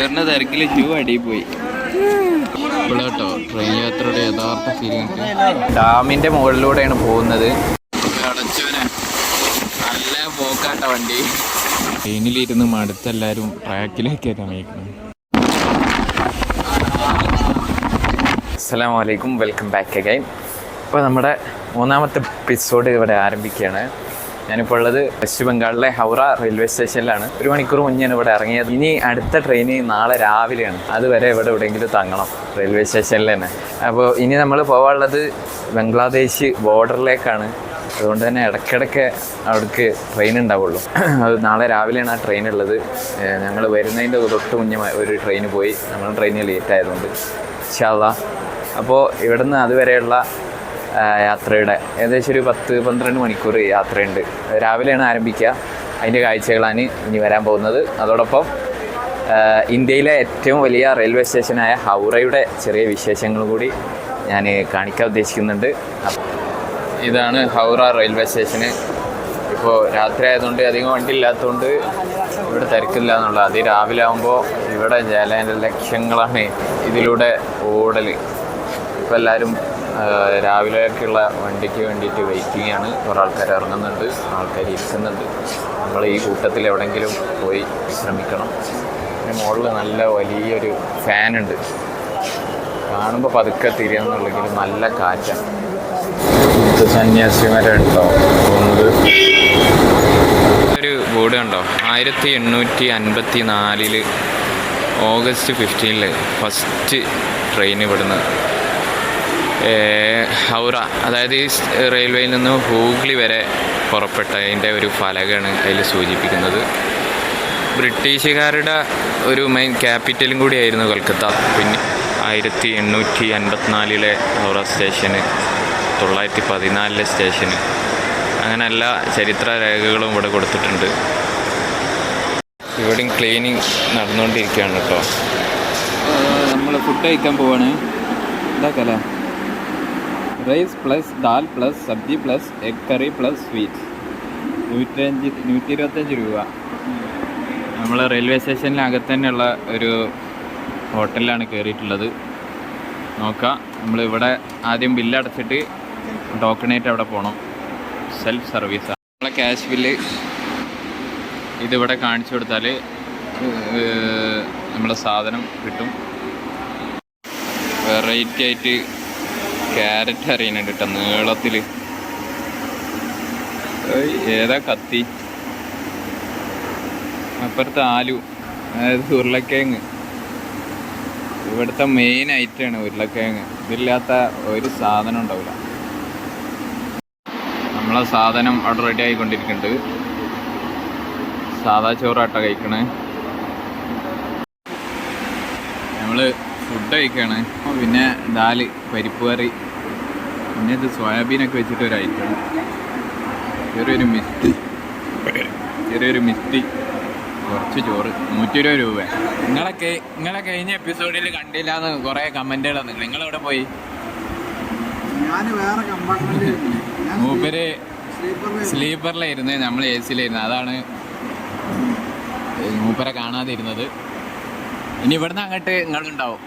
കയറുന്ന തിരക്കിൽ ജൂ അടിയിൽ പോയി. കേട്ടോ ട്രെയിൻ യാത്രയുടെ യഥാർത്ഥ ഫീലിംഗ് ഡാമിന്റെ മുകളിലൂടെയാണ് പോകുന്നത്. നല്ല പോക്കാട്ട വണ്ടി. ട്രെയിനിലിരുന്ന് മടുത്തെല്ലാരും ട്രാക്കിലേക്ക് നയിക്കുന്നത് അസ്സാം വലൈക്കും വെൽക്കം ബാക്ക് അഗൈൻ. ഇപ്പോൾ നമ്മുടെ മൂന്നാമത്തെ എപ്പിസോഡ് ഇവിടെ ആരംഭിക്കുകയാണ്. ഞാനിപ്പോൾ ഉള്ളത് വെസ്റ്റ് ബംഗാളിലെ ഹൗറ റെയിൽവേ സ്റ്റേഷനിലാണ്. ഒരു മണിക്കൂർ മുന്നെയാണ് ഇവിടെ ഇറങ്ങിയത്. ഇനി അടുത്ത ട്രെയിൻ നാളെ രാവിലെയാണ്. അതുവരെ ഇവിടെ എവിടെയെങ്കിലും തങ്ങണം. റെയിൽവേ സ്റ്റേഷനിൽ തന്നെ. അപ്പോൾ ഇനി നമ്മൾ പോകാനുള്ളത് ബംഗ്ലാദേശ് ബോർഡറിലേക്കാണ്. അതുകൊണ്ട് തന്നെ ഇടയ്ക്കിടയ്ക്ക് അവിടേക്ക് ട്രെയിൻ ഉണ്ടാവുള്ളൂ. അത് നാളെ രാവിലെയാണ് ആ ട്രെയിൻ ഉള്ളത്. ഞങ്ങൾ വരുന്നതിന്റെ തൊട്ട് മുന്നേ ഒരു ട്രെയിൻ പോയി. നമ്മൾ ട്രെയിനിൽ ലേറ്റ് ആയതുകൊണ്ട്. ഇൻഷാല്ല അപ്പോൾ ഇവിടുന്ന് അതുവരെയുള്ള യാത്രയുടെ ഏകദേശം ഒരു പത്ത് പന്ത്രണ്ട് മണിക്കൂർ യാത്രയുണ്ട്. രാവിലെയാണ് ആരംഭിക്കുക. അതിന്റെ കാഴ്ചകളാണ് ഇനി വരാൻ പോകുന്നത്. അതോടൊപ്പം ഇന്ത്യയിലെ ഏറ്റവും വലിയ റെയിൽവേ സ്റ്റേഷനായ ഹൗറയുടെ ചെറിയ വിശേഷങ്ങൾ കൂടി ഞാൻ കാണിക്കാൻ ഉദ്ദേശിക്കുന്നുണ്ട്. ഇതാണ് ഹൗറ റെയിൽവേ സ്റ്റേഷന്. ഇപ്പോൾ രാത്രി ആയതുകൊണ്ട് അധികം വണ്ടി ഇല്ലാത്തതുകൊണ്ട് ഇവിടെ തിരക്കില്ല എന്നുള്ളത്. അത് രാവിലെ ആകുമ്പോൾ ഇവിടെ ജല ലക്ഷ്യങ്ങളാണ് ഇതിലൂടെ ഓടൽ ഇപ്പോൾ എല്ലാവരും രാവിലെയൊക്കെയുള്ള വണ്ടിക്ക് വേണ്ടിയിട്ട് വെയിറ്റിംഗ് ആണ് കുറേ ആൾക്കാർ ഇറങ്ങുന്നുണ്ട് ആൾക്കാർ ഇരിക്കുന്നുണ്ട്. നമ്മൾ ഈ കൂട്ടത്തിൽ എവിടെയെങ്കിലും പോയി വിശ്രമിക്കണം പിന്നെ മുകളിൽ നല്ല വലിയൊരു ഫാനുണ്ട്. കാണുമ്പോൾ പതുക്കെ തിരിയെന്നുള്ളെങ്കിൽ നല്ല കാറ്റാണ്. സന്യാസിമാരുണ്ടോ തോന്നുന്നത് ഒരു ബോർഡ് കണ്ടോ? ആയിരത്തി എണ്ണൂറ്റി അൻപത്തി നാലിൽ ഓഗസ്റ്റ് ഫിഫ്റ്റീനിൽ ഫസ്റ്റ് ട്രെയിൻ ഇവിടുന്ന് ഹൗറ അതായത് ഈ റെയിൽവേയിൽ നിന്ന് ഹൂഗ്ലി വരെ പുറപ്പെട്ടതിന്റെ ഒരു ഫലകമാണ് അതിൽ സൂചിപ്പിക്കുന്നത്. ബ്രിട്ടീഷുകാരുടെ ഒരു മെയിൻ ക്യാപിറ്റലും കൂടിയായിരുന്നു കൊൽക്കത്ത. പിന്നെ ആയിരത്തി എണ്ണൂറ്റി അൻപത്തിനാലിലെ ഹൗറ സ്റ്റേഷന് തൊള്ളായിരത്തി പതിനാലിലെ സ്റ്റേഷന് അങ്ങനെ എല്ലാ ചരിത്ര രേഖകളും ഇവിടെ കൊടുത്തിട്ടുണ്ട്. ഇവിടെയും ക്ലീനിങ് നടന്നുകൊണ്ടിരിക്കുകയാണ് കേട്ടോ. നമ്മൾ ഫുഡ് കഴിക്കാൻ പോവാണ്. ഇതാക്കല്ലേ rice plus dal plus sabji plus egg curry plus sweets നൂറ്റഞ്ച് നൂറ്റി ഇരുപത്തഞ്ച് രൂപ. നമ്മൾ റെയിൽവേ സ്റ്റേഷനിനകത്ത് തന്നെയുള്ള ഒരു ഹോട്ടലിലാണ് കയറിയിട്ടുള്ളത് നോക്കാം നമ്മളിവിടെ ആദ്യം ബില്ല് അടച്ചിട്ട് ടോക്കണായിട്ട് അവിടെ പോകണം സെൽഫ് സർവീസാണ് നമ്മളെ ക്യാഷ് ബില്ല് ഇതിവിടെ കാണിച്ചു കൊടുത്താൽ നമ്മളെ സാധനം കിട്ടും. വെറൈറ്റി ആയിട്ട് ക്യാരറ്റ് അറിയുന്നുണ്ട് കേട്ടോ നീളത്തിൽ ഏതാ കത്തി? അപ്പുറത്ത് ആലു അതായത് ഉരുളക്കിഴങ്ങ്. ഇവിടുത്തെ മെയിൻ ഐറ്റമാണ് ഉരുളക്കിഴങ്ങ്. ഇതില്ലാത്ത ഒരു സാധനം ഉണ്ടാവില്ല നമ്മളെ സാധനം അവിടെ റെഡി ആയിക്കൊണ്ടിരിക്കുന്നുണ്ട്. സാധാ ചോറാട്ട കഴിക്കണേ. നമ്മൾ ഫുഡ് കഴിക്കുകയാണ് പിന്നെ ദാൽ പരിപ്പ് കറി പിന്നെ ഇത് സോയാബീനൊക്കെ വെച്ചിട്ട് ഒരു ഐറ്റം ചെറിയൊരു മിസ്റ്റി. ചെറിയൊരു മിസ്റ്റി. കുറച്ച് ചോറ്. നൂറ്റി ഇരുപത് രൂപ. നിങ്ങളൊക്കെ നിങ്ങളെ കഴിഞ്ഞ എപ്പിസോഡിൽ കണ്ടില്ല എന്ന് കുറേ കമന്റുകൾ വന്നിട്ടുണ്ട്. നിങ്ങളെവിടെ പോയി? മൂപ്പര് സ്ലീപ്പറിലായിരുന്നു. നമ്മൾ എ സിയിലായിരുന്നു. അതാണ് മൂപ്പരെ കാണാതിരുന്നത്. ഇനി ഇവിടുന്ന് അങ്ങോട്ട് നിങ്ങളുണ്ടാവും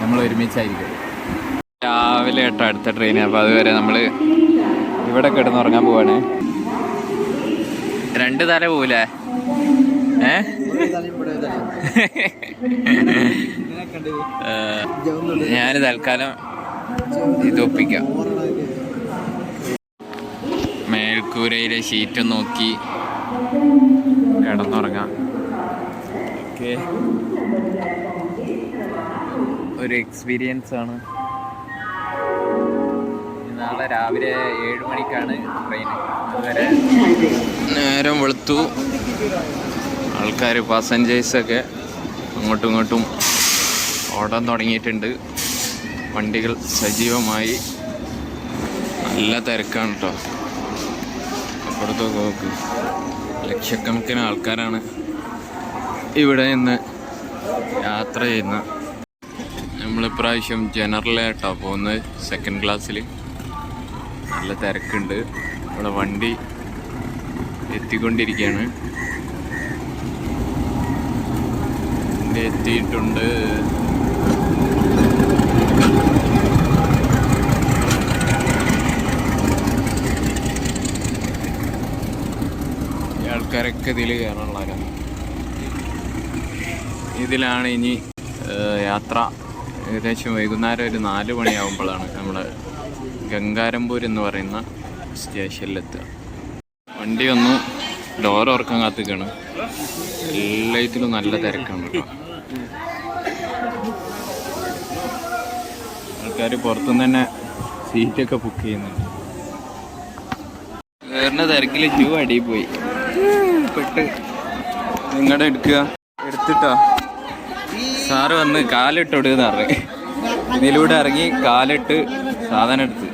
നമ്മൾ ഒരുമിച്ചായിരിക്കും. രാവിലെ ഏട്ടാ അടുത്ത ട്രെയിൻ അപ്പോൾ അതുവരെ നമ്മൾ ഇവിടെ കിടന്ന് ഉറങ്ങാൻ പോവാണ്. രണ്ട് തല പോവില്ലേ ഏ? ഞാൻ തൽക്കാലം ഇതൊപ്പിക്കാം മേൽക്കൂരയിലെ ഷീറ്റ് നോക്കി കിടന്നുറങ്ങാം. ഓക്കെ. ഒരു എക്സ്പീരിയൻസ് ആണ്. നാളെ രാവിലെ ഏഴ് മണിക്കാണ് ട്രെയിൻ അതുവരെ നേരം വെളുത്തു. ആൾക്കാർ പാസഞ്ചേഴ്സൊക്കെ അങ്ങോട്ടും ഇങ്ങോട്ടും ഓടാൻ തുടങ്ങിയിട്ടുണ്ട്. വണ്ടികൾ സജീവമായി. നല്ല തിരക്കാണ് കേട്ടോ അപ്പുറത്തൊക്കെ നോക്ക് ലക്ഷക്കണക്കിന് ആൾക്കാരാണ് ഇവിടെ നിന്ന് യാത്ര ചെയ്യുന്ന നമ്മളിപ്രാവശ്യം ജനറലായിട്ടാണ് പോകുന്നത് സെക്കൻഡ് ക്ലാസ്സിൽ നല്ല തിരക്കുണ്ട്. ഇവിടെ വണ്ടി എത്തിക്കൊണ്ടിരിക്കുകയാണ്. എത്തിയിട്ടുണ്ട്. ആൾക്കാരൊക്കെ ഇതിൽ കയറാനുള്ളവരാണ് ഇതിലാണ് ഇനി യാത്ര. ഏകദേശം വൈകുന്നേരം ഒരു നാല് മണിയാകുമ്പോഴാണ് നമ്മൾ ഗംഗാരംപൂർ എന്ന് പറയുന്ന സ്റ്റേഷനിലെത്തുക. വണ്ടി ഒന്ന് ഡോർ ഉറക്കാൻ കാത്തിക്കാണ്. എല്ലാത്തിലും നല്ല തിരക്കാണ് ആൾക്കാർ പുറത്തുനിന്ന് തന്നെ സീറ്റൊക്കെ ബുക്ക് ചെയ്യുന്നുണ്ട്. വേറെ തിരക്കിൽ ജൂ അടിയിൽ പോയി. പെട്ട് നിങ്ങളുടെ എടുക്കുക. എടുത്തിട്ടോ? സാറ് വന്ന് കാലിട്ട് ഇടുന്ന് പറഞ്ഞു. ഇതിലൂടെ ഇറങ്ങി കാലിട്ട് സാധനം എടുത്ത്.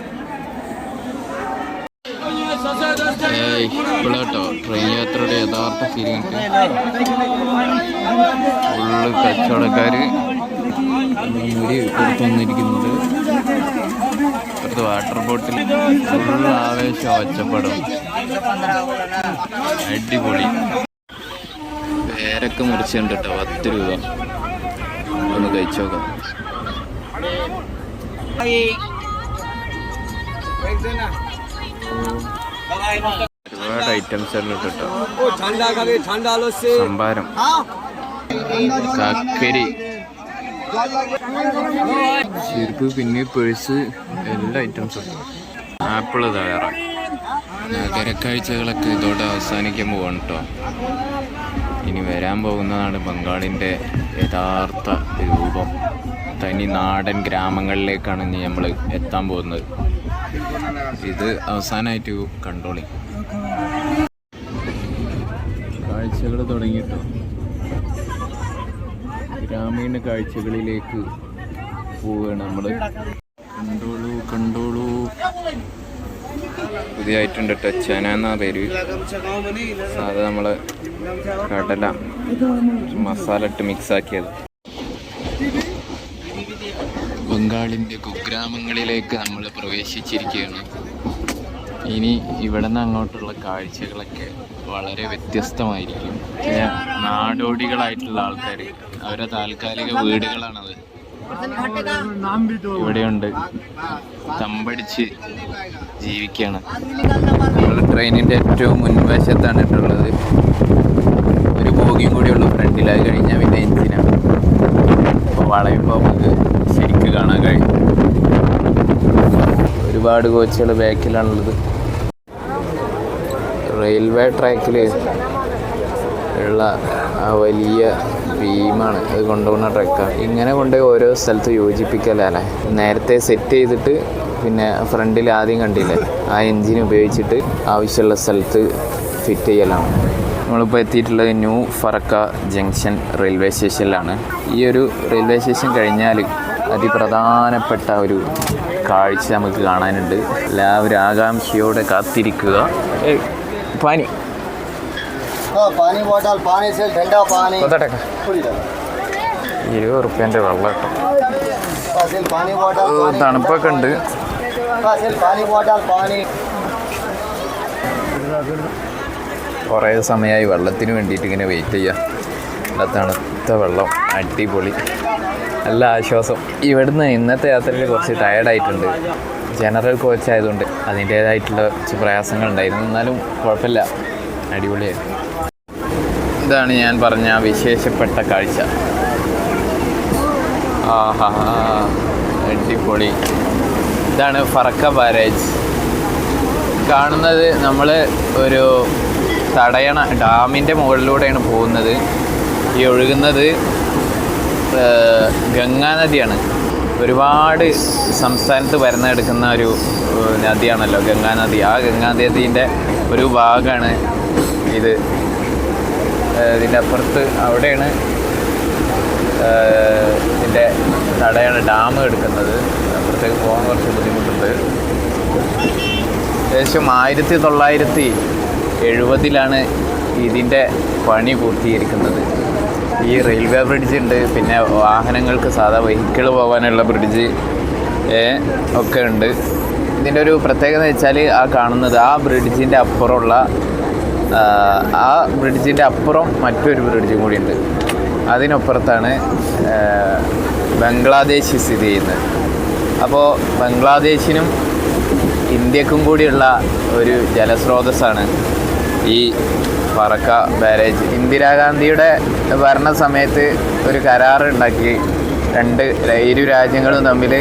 ഇപ്പോഴാട്ടോ ട്രെയിൻ യാത്രയുടെ യഥാർത്ഥ ഫീലിംഗ് ഫുള്ള് കച്ചവടക്കാര് മുടി കൊടുത്തു വന്നിരിക്കുന്നത്. ഇപ്പുറത്ത് വാട്ടർ ബോട്ടിൽ ഫുള്ള് ആവേശം ഒച്ചപ്പെടും. അടിപൊളി. പേരൊക്കെ മുറിച്ചിട്ടുണ്ട് കേട്ടോ പത്ത് രൂപ. ഒന്ന് കഴിച്ചു നോക്കാം ഒരുപാട് ഐറ്റംസ് എല്ലാം കേട്ടോ. സംഭാരം. കക്കരി. ചെരുപ്പ് പിന്നെ പേഴ്സ് എല്ലാ ഐറ്റംസും ആപ്പിൾ തയ്യാറാ. നഗരക്കാഴ്ചകളൊക്കെ ഇതോടെ അവസാനിക്കാൻ പോവാണ് കേട്ടോ. ഇനി വരാൻ പോകുന്നതാണ് ബംഗാളിന്റെ യഥാർത്ഥ രൂപം. തനി നാടൻ ഗ്രാമങ്ങളിലേക്കാണ് ഇനി നമ്മൾ എത്താൻ പോകുന്നത്. ഇത് അവസാനമായിട്ട് കണ്ടോളി. കാഴ്ചകൾ തുടങ്ങിയിട്ടോ ഗ്രാമീണ കാഴ്ചകളിലേക്ക് പോവുകയാണ് നമ്മൾ കണ്ടോളൂ കണ്ടോളൂ. പുതിയതായിട്ടുണ്ട് കേട്ടോ ചെന എന്നാ പേര്. സാധാ നമ്മൾ കടല. മസാല ഇട്ട് മിക്സ് ആക്കിയത്. ബംഗാളിന്റെ കുഗ്രാമങ്ങളിലേക്ക് നമ്മൾ പ്രവേശിച്ചിരിക്കുകയാണ്. ഇനി ഇവിടെ നിന്ന് അങ്ങോട്ടുള്ള കാഴ്ചകളൊക്കെ വളരെ വ്യത്യസ്തമായിരിക്കും. പിന്നെ നാടോടികളായിട്ടുള്ള ആൾക്കാർ അവരെ താൽക്കാലിക വീടുകളാണത്. ഇവിടെയുണ്ട്. തമ്പടിച്ച് ജീവിക്കുകയാണ്. നമ്മൾ ട്രെയിനിന്റെ ഏറ്റവും മുൻവശത്താണ് ഇട്ടുള്ളത് ബോഗിയും കൂടിയുള്ളൂ ഫ്രണ്ടിൽ അത് കഴിഞ്ഞാൽ പിന്നെ എഞ്ചിനാണ് അപ്പോൾ വളയുമ്പോൾ നമുക്ക് ശരിക്ക് കാണാൻ കഴിയും. ഒരുപാട് കോച്ചുകൾ ബാക്കിലാണുള്ളത്. റെയിൽവേ ട്രാക്കിൽ ഉള്ള ആ വലിയ ഭീമാണ്. അത് കൊണ്ടുപോകുന്ന ട്രക്കാണ് ഇങ്ങനെ കൊണ്ടുപോയി ഓരോ സ്ഥലത്ത് യോജിപ്പിക്കലല്ലേ? നേരത്തെ സെറ്റ് ചെയ്തിട്ട് പിന്നെ ഫ്രണ്ടിൽ ആദ്യം കണ്ടില്ലേ? ആ എൻജിൻ ഉപയോഗിച്ചിട്ട് ആവശ്യമുള്ള സ്ഥലത്ത് ഫിറ്റ് ചെയ്യലാണ്. നമ്മളിപ്പോൾ എത്തിയിട്ടുള്ളത് ന്യൂ ഫറക്ക ജംഗ്ഷൻ റെയിൽവേ സ്റ്റേഷനിലാണ്. ഈ ഒരു റെയിൽവേ സ്റ്റേഷൻ കഴിഞ്ഞാൽ അതിപ്രധാനപ്പെട്ട ഒരു കാഴ്ച നമുക്ക് കാണാനുണ്ട്. എല്ലാവരും ആകാംക്ഷയോടെ കാത്തിരിക്കുക. പാനി. ഇരുപത് റുപ്യന്റെ വെള്ളം തണുപ്പൊക്കെ ഉണ്ട്. പാനി. കുറേ സമയമായി വെള്ളത്തിന് വേണ്ടിയിട്ട് ഇങ്ങനെ വെയിറ്റ് ചെയ്യുക തണുത്ത വെള്ളം അടിപൊളി. നല്ല ആശ്വാസം. ഇവിടുന്ന് ഇന്നത്തെ യാത്രയിൽ കുറച്ച് ടയർഡായിട്ടുണ്ട് ജനറൽ കോച്ച് ആയതുകൊണ്ട് അതിന്റേതായിട്ടുള്ള കുറച്ച് പ്രയാസങ്ങൾ പ്രയാസങ്ങളുണ്ടായിരുന്നു എന്നാലും കുഴപ്പമില്ല. അടിപൊളിയായിരുന്നു ഇതാണ് ഞാൻ പറഞ്ഞ വിശേഷപ്പെട്ട കാഴ്ച. ആഹാ അടിപൊളി. ഇതാണ് ഫറക്ക ബാരേജ്. കാണുന്നത് നമ്മൾ ഒരു തടയണ ഡാമിന്റെ മുകളിലൂടെയാണ് പോകുന്നത്. ഈ ഒഴുകുന്നത് ഗംഗാ നദിയാണ്. ഒരുപാട് സംസ്ഥാനത്ത് വരുന്നെടുക്കുന്ന ഒരു നദിയാണല്ലോ ഗംഗാ നദി. ആ ഗംഗാ നദീന്റെ ഒരു ഭാഗമാണ് ഇത്. ഇതിന്റെ അപ്പുറത്ത് അവിടെയാണ് ഇതിന്റെ തടയാണ് ഡാം എടുക്കുന്നത്. അപ്പുറത്തേക്ക് പോകാൻ കുറച്ച് ബുദ്ധിമുട്ടുണ്ട്. ഏകദേശം ആയിരത്തി തൊള്ളായിരത്തി എഴുപതിലാണ് ഇതിന്റെ പണി പൂർത്തീകരിക്കുന്നത്. ഈ റെയിൽവേ ബ്രിഡ്ജ് ഉണ്ട്. പിന്നെ വാഹനങ്ങൾക്ക് സാധാ വെഹിക്കിൾ പോകാനുള്ള ബ്രിഡ്ജ് ഒക്കെ ഉണ്ട്. ഇതിന്റെ ഒരു പ്രത്യേകത വെച്ചാൽ ആ കാണുന്നത് ആ ബ്രിഡ്ജിന്റെ അപ്പുറമുള്ള ആ ബ്രിഡ്ജിന്റെ അപ്പുറം മറ്റൊരു ബ്രിഡ്ജും കൂടി ഉണ്ട്. അതിനപ്പുറത്താണ് ബംഗ്ലാദേശ് സ്ഥിതി ചെയ്യുന്നത്. അപ്പോൾ ബംഗ്ലാദേശിനും ഇന്ത്യക്കും കൂടിയുള്ള ഒരു ജലസ്രോതസ്സാണ് ഈ ഫറക്ക ബാരേജ് ഇന്ദിരാഗാന്ധിയുടെ ഭരണ സമയത്ത് ഒരു കരാർ ഉണ്ടാക്കി. രണ്ട് ഇരു രാജ്യങ്ങളും തമ്മിൽ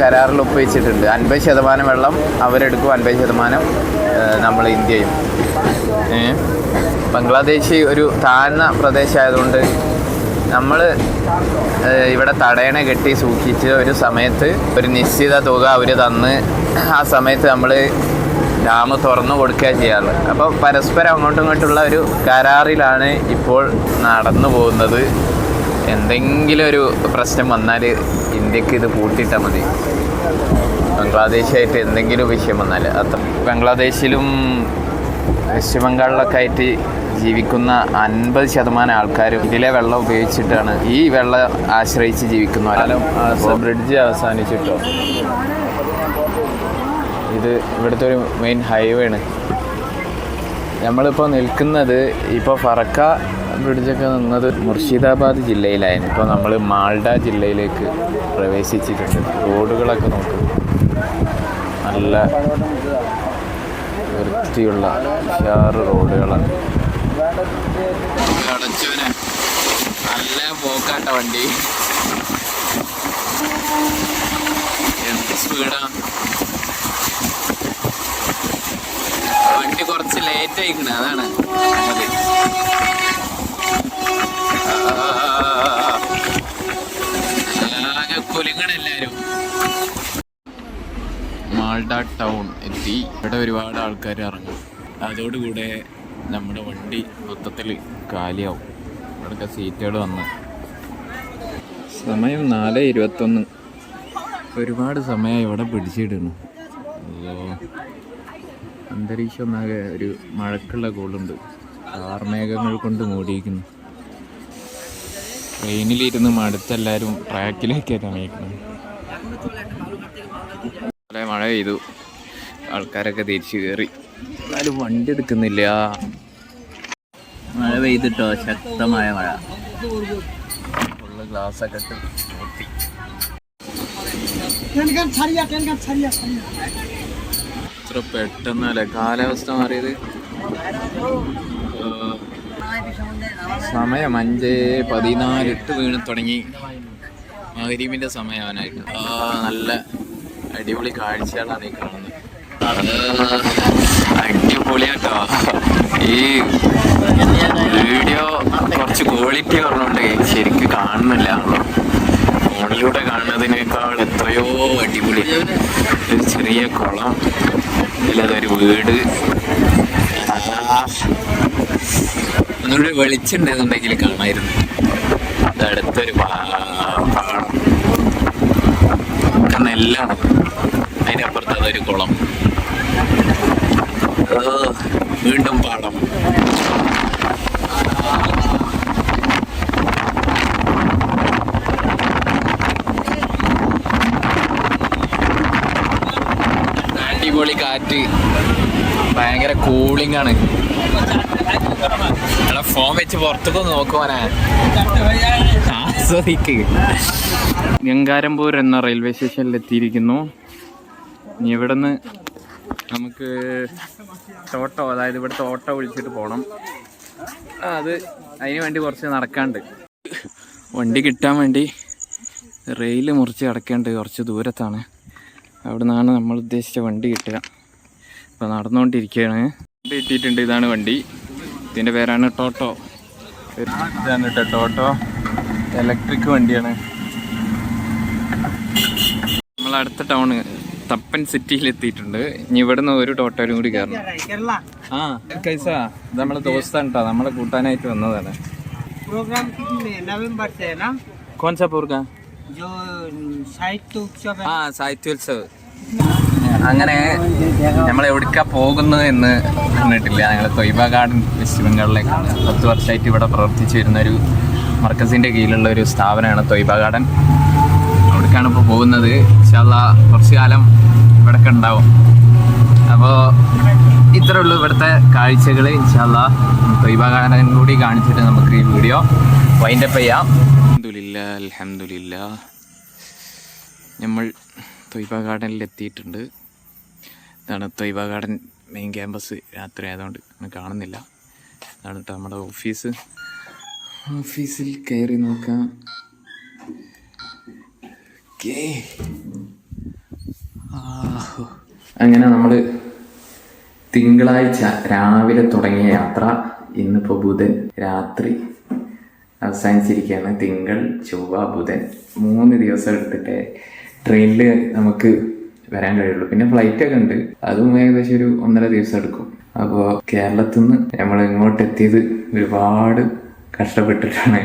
കരാറിൽ ഒപ്പുവെച്ചിട്ടുണ്ട്. അൻപത് ശതമാനം വെള്ളം അവരെടുക്കും അൻപത് ശതമാനം നമ്മൾ ഇന്ത്യയും ബംഗ്ലാദേശ് ഒരു താഴ്ന്ന പ്രദേശമായതുകൊണ്ട് നമ്മൾ ഇവിടെ തടയണ കെട്ടി സൂക്ഷിച്ച് ഒരു സമയത്ത് ഒരു നിശ്ചിത തുക അവർ തന്ന് ആ സമയത്ത് നമ്മൾ ഡാം തുറന്നു കൊടുക്കുക ചെയ്യാറ് അപ്പോൾ പരസ്പരം അങ്ങോട്ടും ഇങ്ങോട്ടുള്ള ഒരു കരാറിലാണ് ഇപ്പോൾ നടന്നു പോകുന്നത്. എന്തെങ്കിലും ഒരു പ്രശ്നം വന്നാൽ ഇന്ത്യയ്ക്ക് ഇത് കൂട്ടിയിട്ടാൽ മതി. ബംഗ്ലാദേശായിട്ട് എന്തെങ്കിലും വിഷയം വന്നാൽ അത്ര. ബംഗ്ലാദേശിലും വെസ്റ്റ് ബംഗാളിലൊക്കെ ആയിട്ട് ജീവിക്കുന്ന അൻപത് ശതമാനം ആൾക്കാരും ഇതിലെ വെള്ളം ഉപയോഗിച്ചിട്ടാണ് ഈ വെള്ളം ആശ്രയിച്ച് ജീവിക്കുന്നവരാലും ബ്രിഡ്ജ് അവസാനിച്ചിട്ടോ? ഇത് ഇവിടുത്തെ ഒരു മെയിൻ ഹൈവേ ആണ്. നമ്മളിപ്പോൾ നിൽക്കുന്നത് ഇപ്പോൾ ഫറക്ക ബ്രിഡ്ജൊക്കെ നിന്നത് മുർഷിദാബാദ് ജില്ലയിലായിരുന്നു. ഇപ്പോൾ നമ്മൾ മാൾഡ ജില്ലയിലേക്ക് പ്രവേശിച്ചിട്ടുണ്ട്. റോഡുകളൊക്കെ നോക്കും. നല്ല വൃത്തിയുള്ള ഉഷാറ് റോഡുകളാണ്. നല്ല പോക്കാട്ട വണ്ടി. എന്ത് സ്പീഡാ വണ്ടി കുറച്ച് അതാണ്. മാൾഡ ടൗൺ എത്തി. ഇവിടെ ഒരുപാട് ആൾക്കാർ ഇറങ്ങും. അതോടുകൂടെ നമ്മുടെ വണ്ടി മൊത്തത്തിൽ കാലിയാവും. ഇവിടെയൊക്കെ സീറ്റുകൾ വന്ന്. സമയം നാല് ഇരുപത്തൊന്ന്. ഒരുപാട് സമയം ഇവിടെ പിടിച്ചിടുന്നു. അന്തരീക്ഷം ഒന്നാകെ ഒരു മഴക്കുള്ള കോളുണ്ട് കാർമേഘങ്ങൾ കൊണ്ട് മൂടിയിരിക്കുന്നു. ട്രെയിനിലിരുന്ന് മടുത്തെല്ലാവരും ട്രാക്കിലേക്കാണ് ഇറങ്ങിയിരിക്കുന്നത് നല്ല മഴ പെയ്തു. ആൾക്കാരൊക്കെ തിരിച്ചു കയറി. എന്നാലും വണ്ടി എടുക്കുന്നില്ല. മഴ പെയ്തിട്ടോ? ശക്തമായ മഴ. ഫുള്ള് ഗ്ലാസ് ഒക്കെ ഇട്ട് ഇത്ര പെട്ടെന്നല്ലേ കാലാവസ്ഥ മാറിയത്? സമയം അഞ്ച് പതിനാല് ഇട്ട് വീണ് തുടങ്ങി. മഹരീമിന്റെ സമയമാനായിട്ട് ആ നല്ല അടിപൊളി കാഴ്ചകളാണ് ഈ കാണുന്നത്. അടിപൊളിയാട്ടോ. ഈ വീഡിയോ കുറച്ച് ക്വാളിറ്റി പറഞ്ഞുകൊണ്ട് ശരിക്കും കാണുന്നില്ല. ഫോണിലൂടെ കാണുന്നതിനേക്കാൾ എത്രയോ അടിപൊളി. ഒരു ചെറിയ കുളം ഇതിലതൊരു വീട്. ആ, ഒന്നുകൂടി വെളിച്ചുണ്ടെന്നുണ്ടെങ്കിൽ കാണായിരുന്നു. അടുത്തൊരു പാടം എല്ലാം നെല്ലാണ് അതിനപ്പുറത്ത് അതൊരു കുളം. വീണ്ടും പാടം അടിപൊളി കാറ്റ് ഭയങ്കര കൂളിംഗ് ആണ്. എടാ ഫോൺ വെച്ച് പുറത്തൊക്കെ നോക്കുവാനാ ആസ്വദിക്ക്. ഗംഗാരംപൂർ എന്ന റെയിൽവേ സ്റ്റേഷനിൽ എത്തിയിരിക്കുന്നു. ഇനി ഇവിടെ നിന്ന് നമുക്ക് ഓട്ടോ അതായത് ഇവിടുത്തെ ഓട്ടോ വിളിച്ചിട്ട് പോകണം അത് അതിന് വേണ്ടി കുറച്ച് നടക്കാണ്ട്. വണ്ടി കിട്ടാൻ വേണ്ടി റെയിൽ മുറിച്ച് കിടക്കേണ്ടത് കുറച്ച് ദൂരത്താണ്. അവിടെ നിന്നാണ് നമ്മൾ ഉദ്ദേശിച്ച വണ്ടി കിട്ടുക. ഇപ്പൊ നടന്നുകൊണ്ടിരിക്കുകയാണ്. എത്തിയിട്ടുണ്ട് ഇതാണ് വണ്ടി. ഇതിന്റെ പേരാണ് ടോട്ടോ. ഇതാണ് ടോട്ടോ. ഇലക്ട്രിക് വണ്ടിയാണ്. നമ്മൾ അടുത്ത ടൗണ് തപ്പൻ സിറ്റിയിൽ എത്തിയിട്ടുണ്ട് ഇനി ഇവിടുന്ന് ഒരു ടോട്ടോയിലും കൂടി കയറണം. ആ കൈസ ഇത് നമ്മളെ ദോസ്താണ് കേട്ടോ നമ്മളെ കൂട്ടാനായിട്ട് വന്നതാണ്. കോൺസാ ആ സാഹിത്യോത്സവ് അങ്ങനെ നമ്മൾ എവിടേക്കാ പോകുന്നത് എന്ന് പറഞ്ഞിട്ടില്ല ഞങ്ങൾ തൊയ്ബ ഗാർഡൻ വെസ്റ്റ് ബംഗാളിലേക്കാണ് പത്ത് വർഷമായിട്ട് ഇവിടെ പ്രവർത്തിച്ചു വരുന്ന ഒരു മർക്കസിന്റെ കീഴിലുള്ള ഒരു സ്ഥാപനമാണ് തൊയ്ബ ഗാർഡൻ. അവിടേക്കാണ് ഇപ്പോൾ പോകുന്നത്. ഇൻഷാല്ല കുറച്ച് കാലം ഇവിടെ ഉണ്ടാവും. അപ്പോൾ ഇത്രേ ഉള്ളൂ ഇവിടുത്തെ കാഴ്ചകൾ ഇൻഷാല്ല തൊയ്ബ ഗാർഡൻ കൂടി കാണിച്ചിട്ട് നമുക്ക് ഈ വീഡിയോ വൈൻഡപ്പ് ചെയ്യാം. അലഹമില്ല അലഹമില്ല നമ്മൾ തൊയ്ബ ഗാർഡനിൽ എത്തിയിട്ടുണ്ട് ഇതാണ് തൊയ്വ ഗാർഡൻ മെയിൻ ക്യാമ്പസ് രാത്രി ആയതുകൊണ്ട് കാണുന്നില്ല. ഇതാണ് കേട്ടോ നമ്മുടെ ഓഫീസ് ഓഫീസിൽ കയറി നോക്കാം. അങ്ങനെ നമ്മൾ തിങ്കളാഴ്ച രാവിലെ തുടങ്ങിയ യാത്ര. ഇന്നിപ്പോൾ ബുധൻ രാത്രി അവസാനിച്ചിരിക്കുകയാണ്. തിങ്കൾ ചൊവ്വ ബുധൻ. മൂന്ന് ദിവസം എടുത്തിട്ട് ട്രെയിനിൽ നമുക്ക് വരാൻ കഴിയുള്ളൂ. പിന്നെ ഫ്ലൈറ്റ് ഒക്കെ ഉണ്ട്. അതും ഏകദേശം ഒരു ഒന്നര ദിവസം എടുക്കും. അപ്പോൾ കേരളത്തിൽ നിന്ന് നമ്മൾ ഇങ്ങോട്ട് എത്തിയത് ഒരുപാട് കഷ്ടപ്പെട്ടിട്ടാണ്.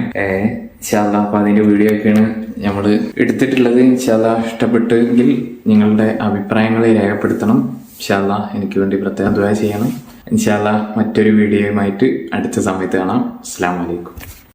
ഇൻഷാല്ല അപ്പോൾ അതിന്റെ വീഡിയോ ഒക്കെയാണ് നമ്മൾ എടുത്തിട്ടുള്ളത്. ഇൻഷാല്ല ഇഷ്ടപ്പെട്ടെങ്കിൽ നിങ്ങളുടെ അഭിപ്രായങ്ങളെ രേഖപ്പെടുത്തണം. ഇൻഷാല്ല എനിക്ക് വേണ്ടി പ്രത്യേകം ചെയ്യണം. ഇൻഷാല്ല മറ്റൊരു വീഡിയോയുമായിട്ട് അടുത്ത സമയത്ത് കാണാം. അസ്സാം വലൈക്കും